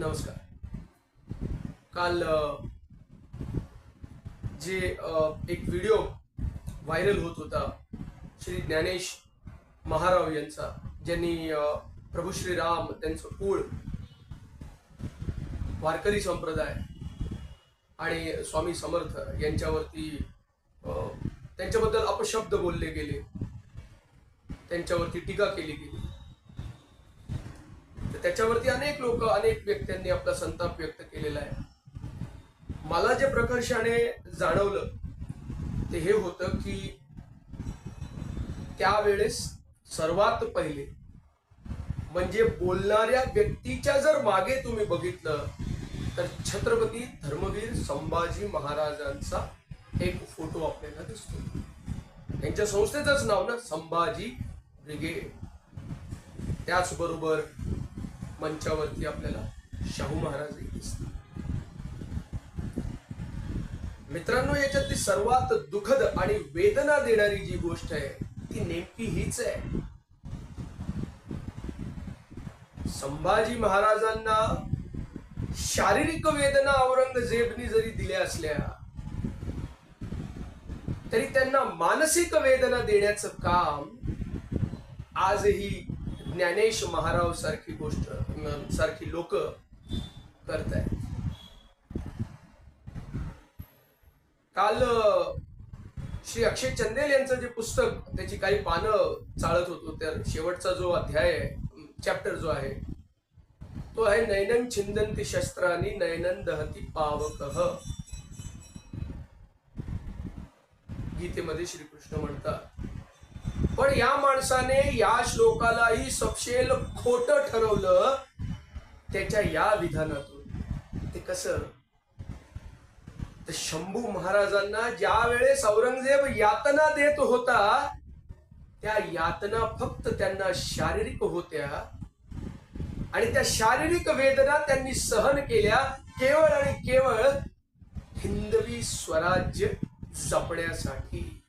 नमस्कार. काल जे एक व्हिडिओ व्हायरल होत होता श्री ज्ञानेश महाराव यांचा ज्यांनी प्रभू प्रभू श्रीराम त्यांचं कुळ वारकरी संप्रदाय आणि स्वामी समर्थ यांच्यावरती त्यांच्याबद्दल अपशब्द बोलले गेले. त्यांच्यावरती टीका केली गेली. तर त्याच्यावरती अनेक लोक अनेक व्यक्तींनी आपला संताप व्यक्त केलेला आहे. मला जे प्रकर्षाने जाणवलं ते हे होतं की त्यावेळेस सर्वात पहिले म्हणजे बोलणाऱ्या व्यक्तीच्या जर मागे तुम्ही बघितलं तर छत्रपती धर्मवीर संभाजी महाराजांचा एक फोटो आपल्याला दिसतो. त्यांच्या संस्थेचंच नाव ना संभाजी ब्रिगेड. त्याचबरोबर मंचावरती आपल्याला शाहू महाराज दिसतात मित्रांनो याच्यातली सर्वात दुःखद आणि वेदना देणारी जी गोष्ट आहे ती नेमकी हीच आहे. संभाजी महाराजांना शारीरिक वेदना औरंगजेबनी जरी दिल्या असल्या तरी त्यांना मानसिक वेदना देण्याचं काम आजही ज्ञानेश महाराव सारखी गोष्ट सारखी लोक करत आहेत काल श्री अक्षय चंदेल यांचं जे पुस्तक त्याची काही पानं चाळत होतो. त्या शेवटचा जो अध्याय आहे चॅप्टर जो आहे तो आहे नयनन छिंदंती शस्त्रानी नयनन दहती पावकह गीतेमध्ये श्रीकृष्ण म्हणतात पण या माणसाने या श्लोकालाही सपशेल खोट ठरवलं त्याच्या या विधानातून. ते कसं? तर शंभू महाराजांना ज्या वेळेस औरंगजेब यातना देत होता त्या यातना फक्त त्यांना शारीरिक होत्या आणि त्या शारीरिक वेदना त्यांनी सहन केल्या. केवळ आणि केवळ हिंदवी स्वराज्य जपण्यासाठी.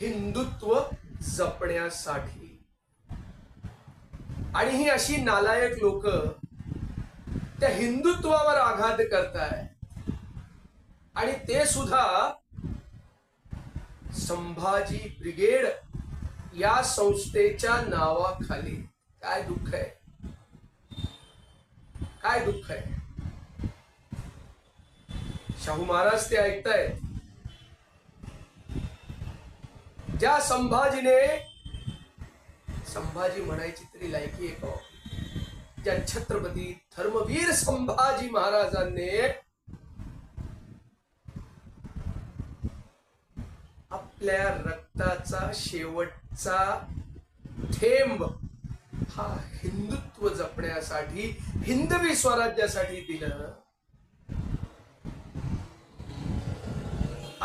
हिंदुत्व जपण्यासाठी. आणि ही अशी नालायक लोक त्या हिंदुत्वावर आघात करताय. आणि ते सुद्धा संभाजी ब्रिगेड या संस्थेच्या नावाखाली. काय दुःख आहे? काय दुःख आहे? शाहू महाराज ते ऐकतायत. ज्या संभाजीने संभाजी म्हणायची तरी लायकी आहे हो? ज्या छत्रपती धर्मवीर संभाजी महाराजांनी आपल्या रक्ताचा शेवटचा थेंब हा हिंदुत्व जपण्यासाठी हिंदवी स्वराज्यासाठी दिलं.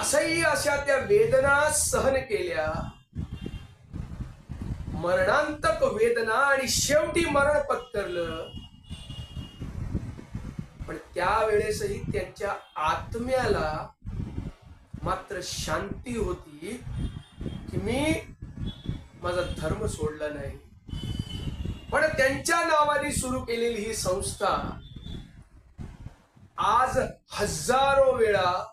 असह्य अशा त्या वेदना सहन केल्या. मरणांतक वेदना आणि शेवटी मरण पत्करलं. पण त्यावेळेसही त्यांच्या आत्म्याला मात्र शांती होती की मी माझा धर्म सोडला नाही. पण त्यांच्या नावाने सुरू केलेली ही संस्था आज हजारो वेळा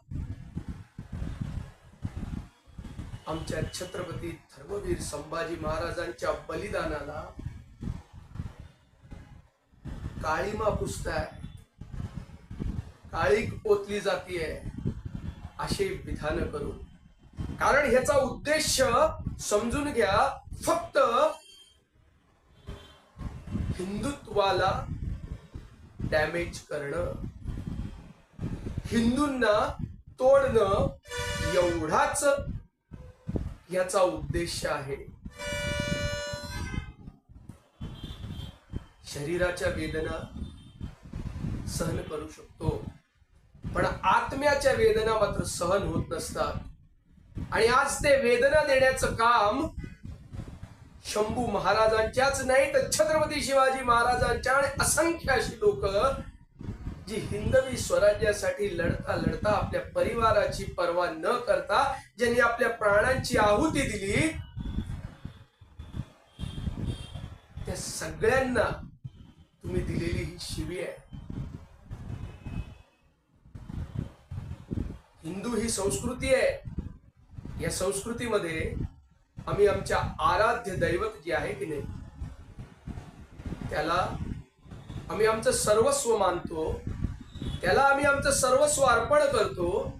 आमच्या छत्रपती धर्मवीर संभाजी महाराजांच्या बलिदानाला काळीमा पुसताय. काळीक पोतली जातीये असे विधान करून कारण ह्याचा उद्देश समजून घ्या फक्त हिंदुत्वाला डॅमेज करणं हिंदूंना तोडणं एवढाच याचा उद्देश आहे. शरीराच्या वेदना सहन करू शकतो. पण आत्म्याच्या वेदना मात्र सहन होत नसतात. आणि आज ते वेदना देण्याचं काम शंभू महाराजांच्याच नाही तर छत्रपती शिवाजी महाराजांच्या आणि असंख्य अशी लोक जी हिंदवी स्वराज्यासाठी लढता लढता आपल्या परिवाराची पर्वा न करता ज्यांनी आपल्या प्राणांची आहुती दिली त्या सगळ्यांना तुम्ही दिलेली ही शिवी आहे. हिंदू ही संस्कृती आहे. या संस्कृतीमध्ये आम्ही आमच्या आराध्य दैवत जे आहे की नाही त्याला आम्ही आमचं सर्वस्व मानतो. त्याला आम्ही आमचं सर्वस्व अर्पण करतो.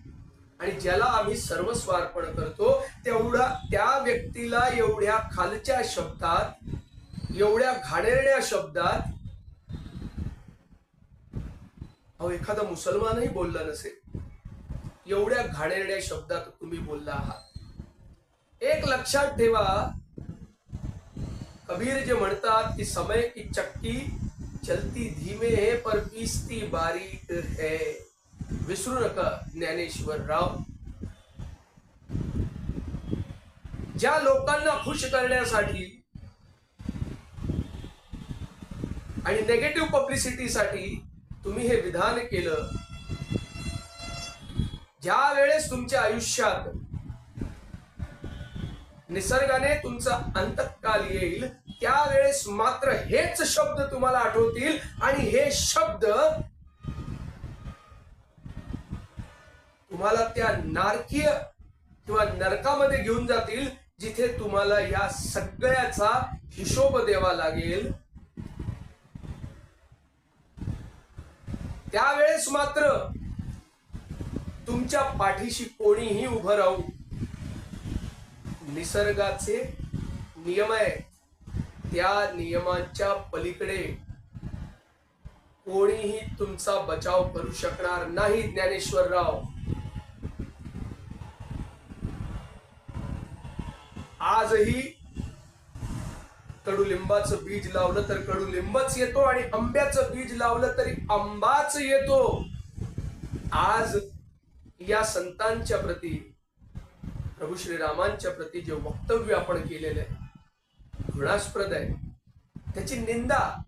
आणि ज्याला आम्ही सर्वस्व अर्पण करतो तेवढा त्या व्यक्तीला एवढ्या खालच्या शब्दात एवढ्या घाणेरड्या शब्दात अहो एखादा मुसलमानही बोलला नसेल. एवढ्या घाणेरड्या शब्दात तुम्ही बोलला आहात. एक लक्षात ठेवा. कबीर जे म्हणतात की समय की चक्की चलती धीमे है पर पीसती बारीक है। विसरू नका ज्ञानेश्वर राव। ज्या लोकांना खुश करण्यासाठी आणि नेगेटिव्ह पब्लिसिटीसाठी तुम्ही हे विधान केलं ज्या वेळेस तुमच्या आयुष्यात निसर्गाने तुमचा अंतकाल येईल त्यावेळेस मात्र हेच शब्द तुम्हाला आठवतील आणि हे शब्द तुम्हाला त्या नारकीय किंवा नरकामध्ये घेऊन जातील जिथे तुम्हाला या सगळ्याचा हिशोब द्यावा लागेल. त्यावेळेस मात्र तुमच्या पाठीशी कोणीही उभं राहू. निसर्गाचे नियम आहे त्या नियमांच्या पलीकडे कोणीही तुमचा बचाव करू शकणार नाही ज्ञानेश्वरराव. आजही कडुलिंबाचं बीज लावलं तर कडुलिंबच येतो आणि आंब्याचं बीज लावलं तरी आंबाच येतो. आज या संतांच्या प्रती प्रभू श्रीरामांच्या प्रती जे वक्तव्य आपण केलेलं आहे घृणास्पद आहे. त्याची निंदा.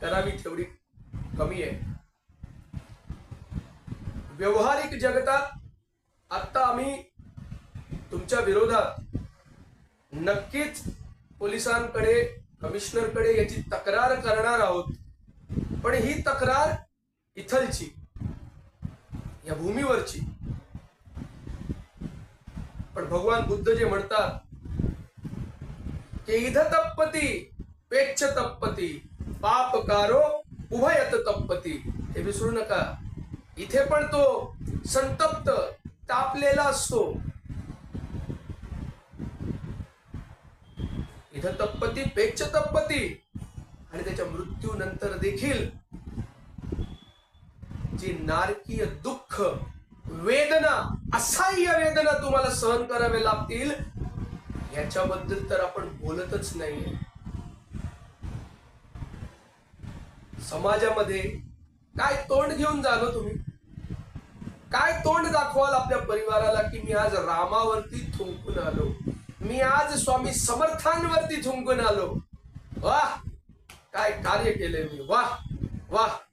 करावी तेवढी कमी आहे. व्यवहारिक जगतात आता आम्ही तुमच्या विरोधात नक्कीच पोलिसांकडे कमिशनरकडे याची तक्रार करणार आहोत. पण ही तक्रार इथलची या भूमीवरची. पण भगवान बुद्ध जे म्हणतात की इध तप्पती पेच्छ तप्पती पापकारो उभयत तप्पती. हे विसरू नका. इथे पण तो संतप्त तापलेला असतो. इथं तप्पती पेच्छ तप्पती. आणि त्याच्या मृत्यूनंतर देखील जी नारकीय दुःख वेदना असह्य वेदना तुम्हाला सहन करावे लागतील. याच्याबद्दल तर आपण बोलतच नाहीये. समाजामध्ये काय तोंड घेऊन जालो तुम्ही? काय तोंड दाखवाल आपल्या परिवाराला की मी आज रामावरती थुंकून आलो? मी आज स्वामी समर्थांवरती थुंकून आलो. वाह! काय कार्य केले मी. वाह! वाह!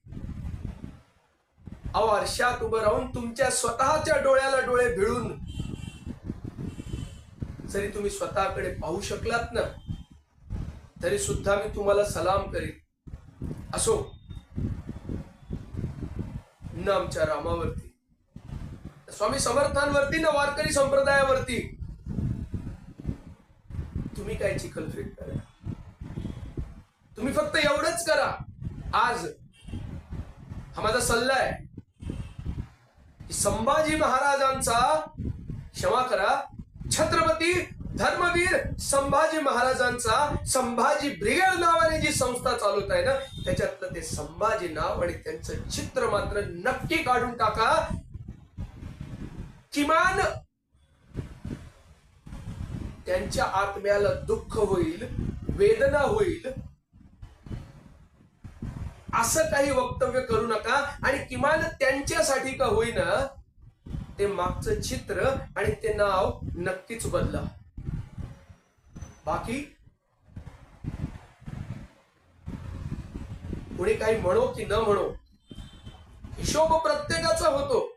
अहो आरशात उभं राहून तुमच्या स्वतःच्या डोळ्याला डोळे भिळून. जरी तुम्ही स्वतःकडे पाहू शकलात ना तरी सुद्धा मी तुम्हाला सलाम करीन. असो. न आमच्या रामावरती. स्वामी समर्थांवरती ना वारकरी संप्रदायावरती. तुम्ही काय चिखलफेक करा. तुम्ही फक्त एवढंच करा. आज हा माझा सल्ला आहे. संभाजी महाराजांचा क्षमा करा. छत्रपती धर्मवीर संभाजी महाराजांचा संभाजी ब्रिगेड नावाने जी संस्था चालवत आहे ना त्याच्यातलं ते संभाजी नाव आणि त्यांचं चित्र मात्र नक्की काढून टाका. किमान त्यांच्या आत्म्याला दुःख होईल वेदना होईल असं काही वक्तव्य करू नका. आणि किमान त्यांच्यासाठी का होईना ते मागचं चित्र आणि ते नाव नक्कीच बदला. बाकी? कोणी काही म्हणो की न म्हणो हिशोब प्रत्येकाचा होतो.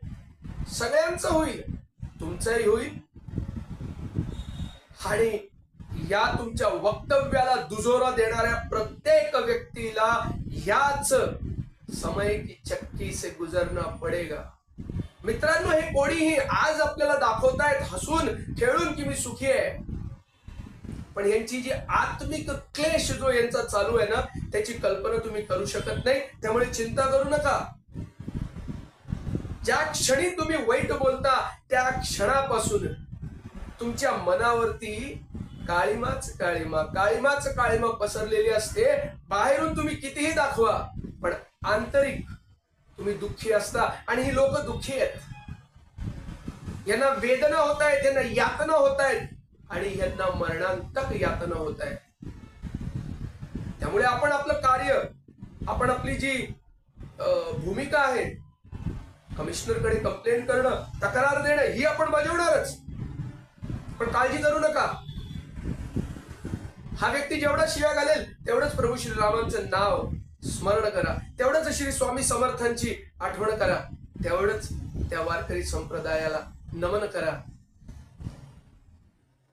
सगळ्यांचा होईल तुमचाही होईल. आणि या तुमच्या वक्तव्याला दुजोरा देणाऱ्या प्रत्येक व्यक्तीला ह्याच समय की चक्की से गुजरना पडेगा. मित्रांनो हे कोणीही आज आपल्याला दाखवतायत हसून खेळून की मी सुखी आहे? पण यांची जी आत्मिक क्लेश जो यांचा चालू आहे ना त्याची कल्पना तुम्ही करू शकत नाही. त्यामुळे चिंता करू नका. ज्या क्षणी तुम्ही वाईट बोलता त्या क्षणापासून तुमच्या मनावरती काळीमाच काळीमा. काळीमाच काळीमा पसरलेली असते. बाहेरून तुम्ही कितीही दाखवा पण आंतरिक तुम्ही दुःखी असता. आणि ही लोक दुःखी आहेत. यांना वेदना होत आहेत यांना यातना होत आहेत. आणि यांना मरणांतक यातना होत आहेत. त्यामुळे आपण आपलं कार्य आपण आपली जी भूमिका आहे कमिशनरकडे कंप्लेंट करणं तक्रार देणं ही आपण बजावणारच पण काळजी करू नका. हा व्यक्ती जेवढा शिव्या घालेल तेवढंच प्रभू श्रीरामांचं नाव स्मरण करा. तेवढंच श्री स्वामी समर्थांची आठवण करा. तेवढंच त्या वारकरी संप्रदायाला नमन करा.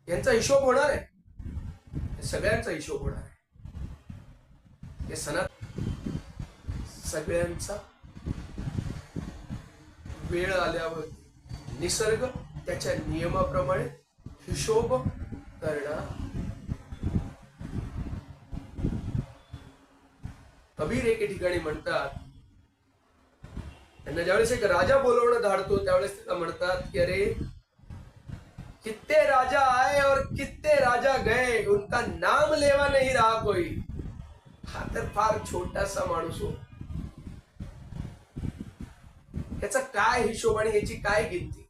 यांचा हिशोब होणार आहे. सगळ्यांचा हिशोब होणार आहे. हे सणात सगळ्यांचा वेळ आल्यावर निसर्ग त्याच्या नियमाप्रमाणे हिशोब करणार. कबीर एके ठिकाणी म्हणतात त्यांना ज्यावेळेस एक राजा बोलवणं धाडतो त्यावेळेस त्याला म्हणतात की अरे कित्ते राजा आए और कित्ते राजा गए उनका नाम लेवा नाही रहा कोई. हा तर फार छोटासा माणूस हो. याचा काय हिशोब आणि याची काय गिनती?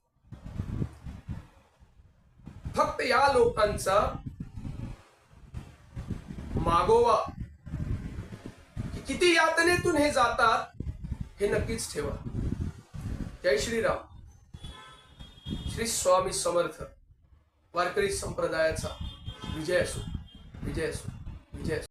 फक्त या लोकांचा मागोवा किती यातनेतून हे जातात हे नक्कीच ठेवा. जय श्रीराम. श्री स्वामी समर्थ वारकरी संप्रदायाचा विजय असो विजय असो विजय असो.